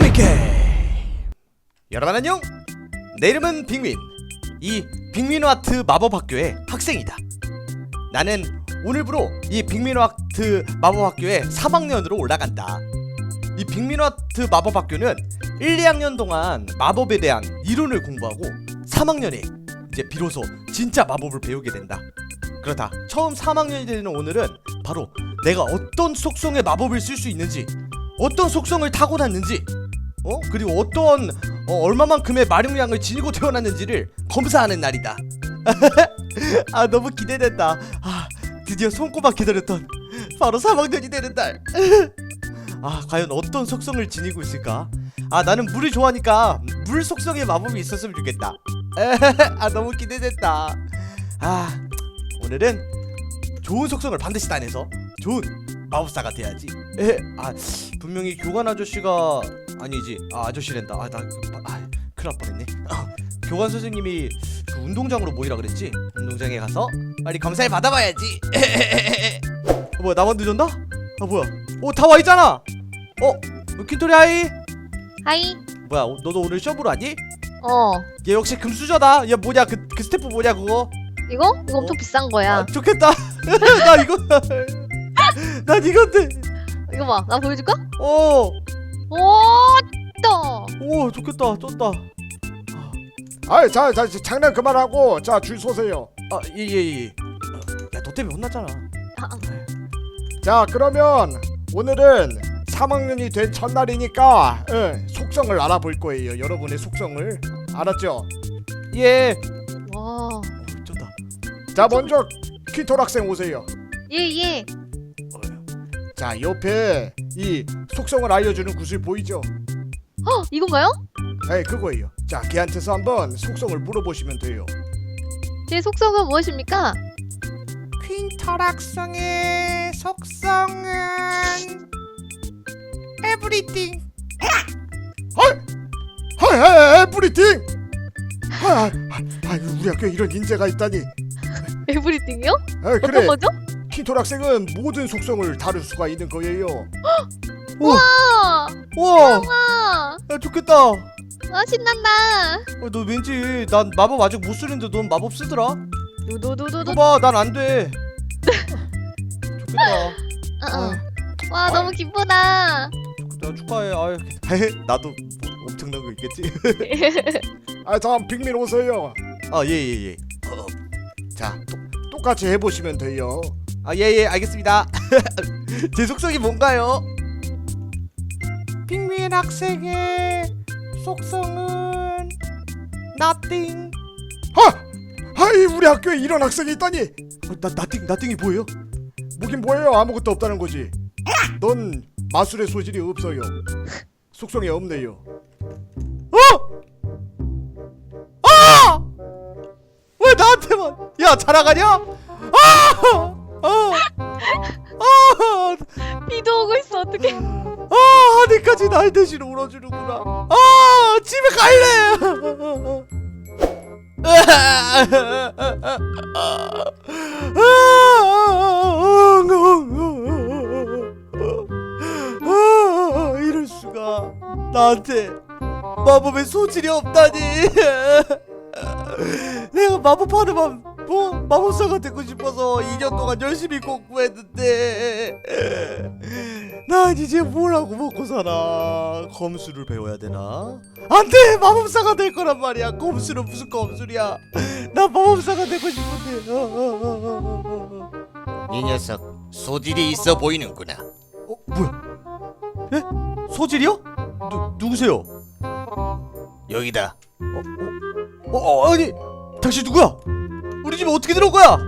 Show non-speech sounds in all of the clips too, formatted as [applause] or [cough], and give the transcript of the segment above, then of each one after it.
빅민게. 여러분 안녕. 내 이름은 빅민. 이 빅민 아트 마법학교의 학생이다. 나는 오늘부로 이 빅민 아트 마법학교의 3학년으로 올라간다. 이 빅민 아트 마법학교는 1, 2학년 동안 마법에 대한 이론을 공부하고 3학년에 이제 비로소 진짜 마법을 배우게 된다. 그렇다. 처음 3학년이 되는 오늘은 바로 내가 어떤 속성의 마법을 쓸 수 있는지 어떤 속성을 타고났는지 어 그리고 어떤 어, 얼마만큼의 마력량을 지니고 태어났는지를 검사하는 날이다. [laughs] 아 너무 기대된다. 아 드디어 손꼽아 기다렸던 바로 3학년이 되는 날. [laughs] 아 과연 어떤 속성을 지니고 있을까? 아 나는 물을 좋아하니까 물 속성의 마법이 있었으면 좋겠다. [laughs] 아 너무 기대된다. 아 오늘은 좋은 속성을 반드시 따내서 좋은 마법사가 돼야지. 에, 아 분명히 교관 아저씨가 아니지. 아 아저씨랜다. 아나 아, 큰일 날 뻔했네. 아, 교관 선생님이 그 운동장으로 모이라 그랬지. 운동장에 가서 빨리 검사를 받아봐야지. [laughs] 어, 뭐야 나만 늦었나? 아 뭐야? 어다 와 있잖아. 어 킨토리 하이. 하이. 뭐야 어, 너도 오늘 시험 보러 왔니? 어. 얘 역시 금수저다. 얘 뭐냐 그, 그 스태프 뭐냐 그거? 이거? 이거 엄청 어? 비싼 거야. 아, 좋겠다. [laughs] 나 이거 [laughs] 난 이건데. 이거 봐. 나 보여줄까? 어. 오, 또. 오 좋겠다 쩐다 아이 자, 자 장난 그만하고 자 줄 서세요. 아예예예 야너 때문에 혼났잖아 아, 아. 자 그러면 오늘은 3학년이 된 첫날이니까 예, 속성을 알아볼 거예요. 여러분의 속성을 알았죠? 예 와. 어, 쩐다 자 먼저 퀴톨 학생 오세요. 예, 예. 자 옆에 이 속성을 알려주는 구슬 보이죠? 헉, 이건가요? 네 그거예요. 자 걔한테서 한번 속성을 물어보시면 돼요. 제 속성은 무엇입니까? 학생의 속성은 에브리띵 하이 에브리띵. 아, 아, 아, 우리 학교에 이런 인재가 있다니. 에브리띵이요? 아, 어떤 그래 거죠? 퀸톨 학생은 모든 속성을 다룰 수가 있는 거예요. 와, 우와 와, 야 좋겠다 아 신난다. 어, 너 왠지 난 마법 아직 못 쓰는데 넌 마법 쓰더라 도도도도도. 이거 봐난 안돼 좋겠다 [laughs] 어, 어. 와, 너무 기쁘다. 좋겠다 축하해 아유 [laughs] 나도 엄청난 거 있겠지 [laughs] 아, 다음 빅민 오세요. 아 예 예예 자, 똑- 똑같이 해보시면 돼요. 아 예 예 알겠습니다. 제 속성이 뭔가요? 핑민 학생의 속성은 nothing. 하! 하이 우리 학교에 이런 학생이 있다니. 어, 나 nothing nothing이 뭐예요? 뭐긴 뭐예요? 아무것도 없다는 거지. 넌 마술의 소질이 없어요. 속성이 없네요. 어? 아! 왜 나한테만? 야 자랑하냐? 아! 아! 비도 오고 있어. 어떡해? 아 하늘까지 날 대신 울어주는구나 아 집에 갈래 아, 이럴 수가 나한테 마법의 소질이 없다니 내가 마법하는 맘 뭐? 마법사가 되고 싶어서 2년 동안 열심히 공부했는데 난 이제 뭘 하고 먹고 살아 검술을 배워야 되나? 안돼 마법사가 될 거란 말이야 검술은 무슨 검술이야 나 마법사가 되고 싶은데 어, 어, 어, 어, 어, 어. 이 녀석 소질이 있어 보이는구나. 어 뭐야 예? 소질이요? 누, 누구세요? 여기다. 어, 어 아니 당신 누구야? 우리 집에 어떻게 들어온 거야?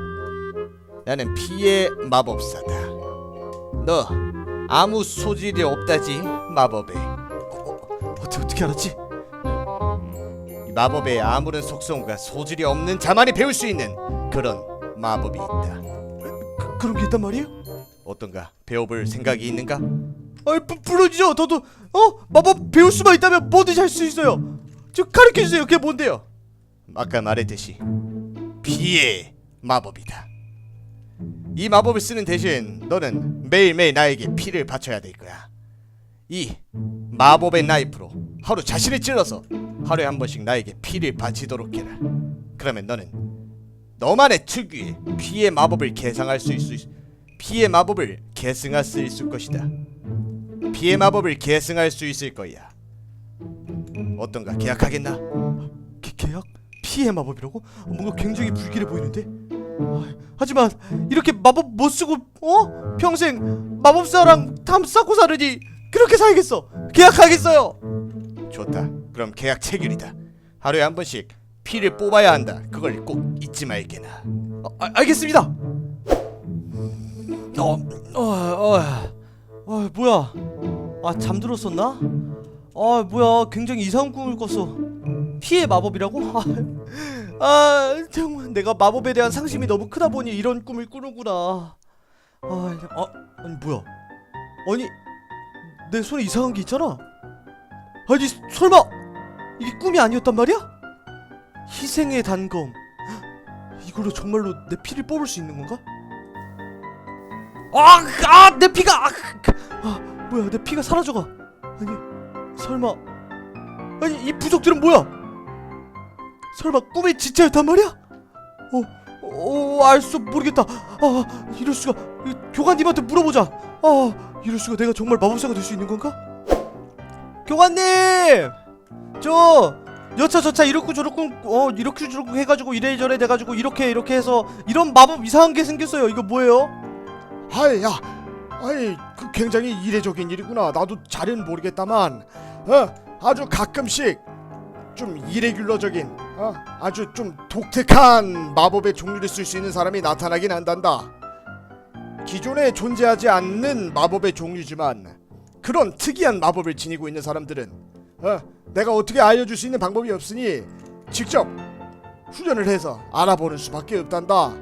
나는 피해 마법사다. 너 아무 소질이 없다지 마법에. 어떻게 어떻게 알았지? 이 마법에 아무런 속성과 소질이 없는 자만이 배울 수 있는 그런 마법이 있다. 그, 그런 게 있단 말이에요? 어떤가? 배워볼 생각이 있는가? 아이 부, 물론이죠 저도 어 마법 배울 수만 있다면 뭐든지 할 수 있어요 저 가르쳐 주세요 그게 뭔데요? 아까 말했듯이 피해 마법이다. 이 마법을 쓰는 대신 너는 매일매일 나에게 피를 바쳐야 될 거야. 이 마법의 나이프로 하루 자신을 찔러서 하루에 한 번씩 나에게 피를 바치도록 해라. 그러면 너는 너만의 특유의 피의 마법을 계상할 수 있을 피의 마법을 계승할 수 있을 것이다. 피의 마법을 계승할 수 있을 거야. 어떤가 계약하겠나? 개, 계약? 피해 마법이라고? 뭔가 굉장히 불길해 보이는데? 아, 하지만 이렇게 마법 못 쓰고 어? 평생 마법사랑 담 쌓고 사르니 그렇게 살겠어 계약하겠어요 좋다. 그럼 계약 체결이다. 하루에 한 번씩 피를 뽑아야 한다. 그걸 꼭 잊지 말게나. 아, 아, 알겠습니다 어, 어, 어, 어, 뭐야 아 잠들었었나? 아 뭐야 굉장히 이상한 꿈을 꿨어 피해 마법이라고? 아, 아 정말 내가 마법에 대한 상심이 너무 크다 보니 이런 꿈을 꾸는구나 아, 아 아니 뭐야 아니 내 손에 이상한 게 있잖아 아니 설마 이게 꿈이 아니었단 말이야? 희생의 단검 이걸로 정말로 내 피를 뽑을 수 있는 건가? 아, 아, 내 피가, 아, 그, 아, 뭐야, 내 피가 사라져가. 아니, 설마, 아니 이 부족들은 뭐야? 설마 꿈의 지체였단 말이야? 어, 어, 알수 모르겠다. 아, 이럴 수가. 이 교관님한테 물어보자. 아, 이럴 수가 내가 정말 마법사가 될 수 있는 건가? 교관님, 저 여차 저차 이렇고 저렇고 어 이렇게 저렇게 해가지고 이래저래 돼가지고 이렇게 이렇게 해서 이런 마법 이상한 게 생겼어요. 이거 뭐예요? 아이 야, 아이 그 굉장히 이례적인 일이구나. 나도 잘은 모르겠다만, 어 아주 가끔씩 좀 이레귤러적인, 어 아주 좀 독특한 마법의 종류를 쓸 수 있는 사람이 나타나긴 한단다. 기존에 존재하지 않는 마법의 종류지만 그런 특이한 마법을 지니고 있는 사람들은 어 내가 어떻게 알려줄 수 있는 방법이 없으니 직접 훈련을 해서 알아보는 수밖에 없단다.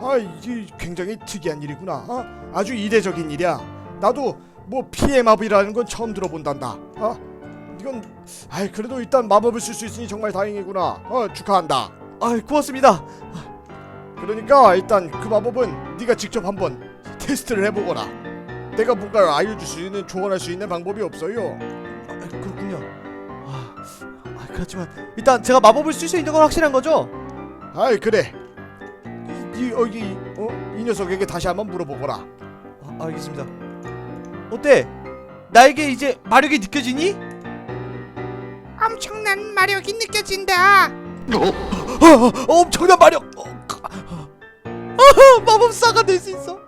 아 이게 굉장히 특이한 일이구나. 어? 아주 이례적인 일이야. 나도 뭐 피해 마법이라는 건 처음 들어본단다. 어? 이건 아이 그래도 일단 마법을 쓸 수 있으니 정말 다행이구나. 어 축하한다. 아, 고맙습니다. 그러니까 일단 그 마법은 네가 직접 한번 테스트를 해보거라. 내가 뭔가를 알려줄 수 있는 조언할 수 있는 방법이 없어요. 아, 그렇군요. 아, 아, 그렇지만 일단 제가 마법을 쓸 수 있는 건 확실한 거죠? 아이 그래. 이, 이 여기 어? 이 녀석에게 다시 한번 물어보거라. 아, 알겠습니다. 어때? 나에게 이제 마력이 느껴지니? 엄청난 마력이 느껴진다. 아, 엄청난 마력. 어, 아, 마법사가 될 수 있어.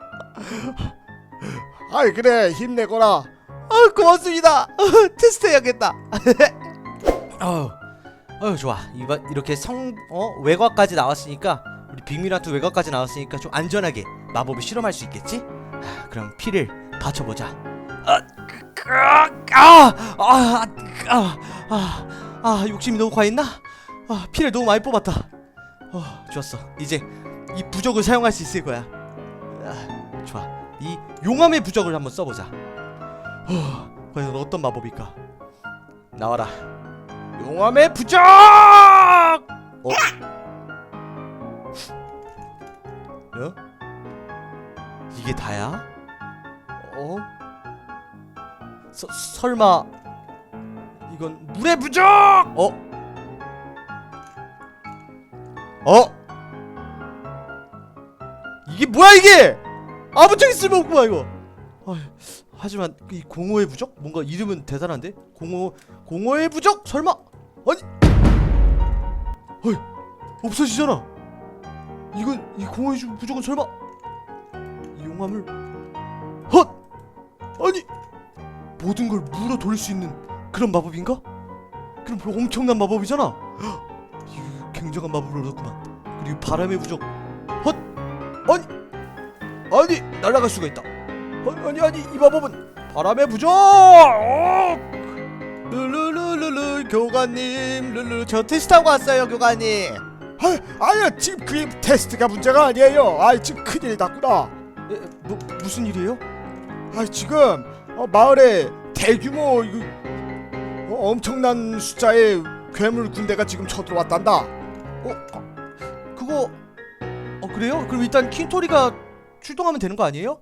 아이 그래 힘내거라. 아, 고맙습니다. 테스트 해야겠다. [laughs] 어, 어 좋아. 이바, 이렇게 성 어, 외곽까지 나왔으니까 우리 빅미라트 외곽까지 나왔으니까 좀 안전하게 마법을 실험할 수 있겠지? 아, 그럼 피를 받쳐보자. 아, 아, 아, 아, 아, 아, 아, 욕심이 너무 과했나? 아, 피를 너무 많이 뽑았다. 어, 좋았어. 이제 이 부적을 사용할 수 있을 거야. 아, 좋아. 이 용암의 부적을 한번 써보자. 어, 과연 어떤 마법일까? 나와라. 용암의 부적! 어? 어? 이게 다야? 어? 서, 설마 이건 물의 부적! 어? 어? 이게 뭐야 이게? 아무짝에 쓸모없구만 이거. 어휴, 하지만 이 공허의 부적 뭔가 이름은 대단한데 공허 공허의 부적 설마 아니 어이 없어지잖아 이건 이 공허의 주- 부적은 설마 이 용암을 헛 아니 모든 걸 물어 돌릴 수 있는 그런 마법인가? 그럼 뭐 엄청난 마법이잖아. 헉, 굉장한 마법을 얻었구만. 그리고 바람의 부적 헛! 아니! 아니 날아갈 수가 있다. 아니 아니 아니 이 마법은 바람의 부적 어! 룰루루루루 교관님. 룰루 저 테스트하고 왔어요 교관님. 아, 아야 지금 그게 테스트가 문제가 아니에요. 아 지금 큰일 났구나. 에, 뭐 무슨 일이에요? 아 지금 어, 마을에 대규모 이거, 어, 엄청난 숫자의 괴물 군대가 지금 쳐들어왔단다. 어 아, 그거 어 그래요? 그럼 일단 킹토리가 출동하면 되는 거 아니에요?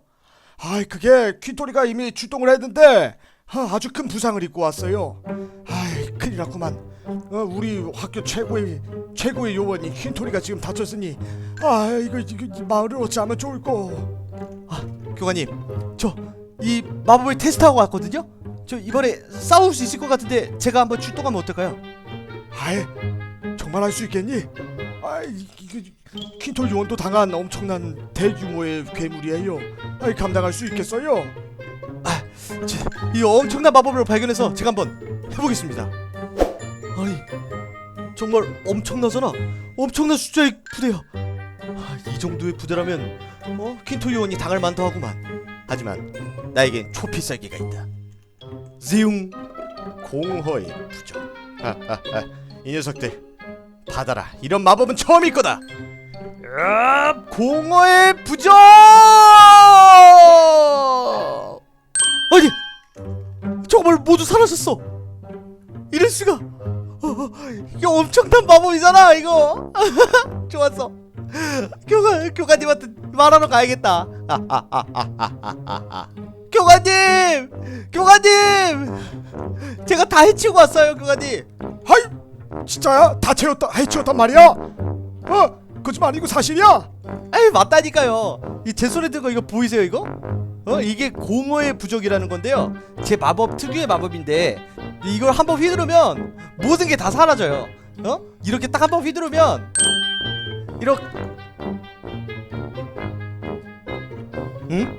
아 그게 퀸토리가 이미 출동을 했는데 아, 아주 큰 부상을 입고 왔어요. 아이 큰일 났구만. 어, 우리 학교 최고의 최고의 요원이 퀸토리가 지금 다쳤으니 아 이거 이거 마을을 어찌하면 좋을꼬. 교관님 저 이 마법을 테스트하고 왔거든요 저 이번에 싸울 수 있을 것 같은데 제가 한번 출동하면 어떨까요? 아이 정말 할 수 있겠니? 아 이거 퀸톨 요원도 당한 엄청난 대규모의 괴물이에요. 아이 감당할 수 있겠어요? 제, 이 엄청난 마법을 발견해서 제가 한번 해보겠습니다 아니 정말 엄청나잖아 엄청난 숫자의 부대야 아, 이 정도의 부대라면 어? 퀸토 요원이 당할 만도 하구만 하지만 나에겐 초필살기가 있다 지웅 공허의 부적 하하하 [laughs] 이 녀석들 받아라. 이런 마법은 처음일 거다. 야, 공허의 부적 아니 정말 모두 사라졌어. 이럴 수가. 어, 이거 엄청난 마법이잖아 이거. [laughs] 좋았어. 교관 교관님한테 말하러 가야겠다 [laughs] 교관님 교관님 제가 다 해치우고 왔어요 교관님 하이 진짜야? 다 채웠다 해치웠단 말이야? 어 거짓말 아니고 사실이야? 에이 맞다니까요 이 제 손에 든 거 이거 보이세요 이거? 어 이게 공허의 부적이라는 건데요 제 마법 특유의 마법인데 이걸 한 번 휘두르면 모든 게 다 사라져요 어? 이렇게 딱 한 번 휘두르면 이렇게 응?